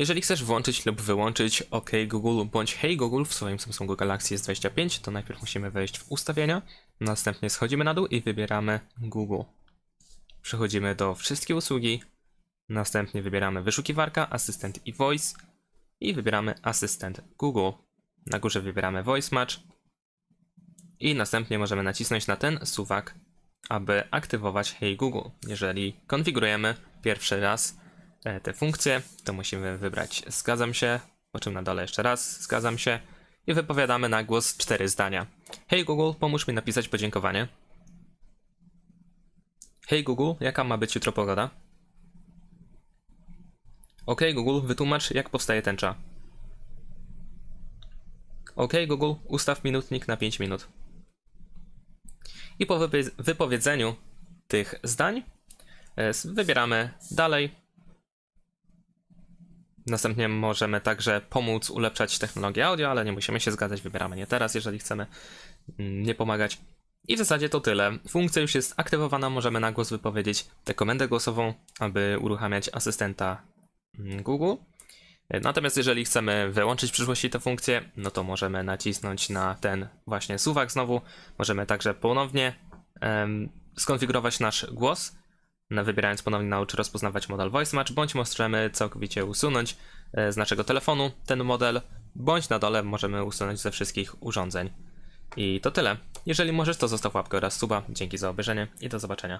Jeżeli chcesz włączyć lub wyłączyć OK Google bądź Hey Google w swoim Samsungu Galaxy S25, to najpierw musimy wejść w ustawienia, następnie schodzimy na dół i wybieramy Google. Przechodzimy do wszystkie usługi, następnie wybieramy wyszukiwarka, asystent i voice i wybieramy asystent Google. Na górze wybieramy voice match i następnie możemy nacisnąć na ten suwak, aby aktywować Hey Google. Jeżeli konfigurujemy pierwszy raz te funkcje, to musimy wybrać zgadzam się, po czym na dole jeszcze raz zgadzam się i wypowiadamy na głos cztery zdania. Hey Google, pomóż mi napisać podziękowanie. Hey Google, jaka ma być jutro pogoda? OK Google, wytłumacz jak powstaje tęcza. OK Google, ustaw minutnik na 5 minut. I po wypowie- wypowiedzeniu tych zdań e, wybieramy dalej. Następnie możemy także pomóc ulepszać technologię audio, ale nie musimy się zgadzać, wybieramy nie teraz, jeżeli chcemy mm, nie pomagać. I w zasadzie to tyle. Funkcja już jest aktywowana, możemy na głos wypowiedzieć tę komendę głosową, aby uruchamiać asystenta mm, Google. Natomiast jeżeli chcemy wyłączyć w przyszłości tę funkcję, no to możemy nacisnąć na ten właśnie suwak znowu. Możemy także ponownie skonfigurować nasz głos, wybierając ponownie naucz rozpoznawać model Voice Match, bądź możemy całkowicie usunąć e, z naszego telefonu ten model, bądź na dole możemy usunąć ze wszystkich urządzeń. I to tyle. Jeżeli możesz, to zostaw łapkę oraz suba. Dzięki za obejrzenie i do zobaczenia.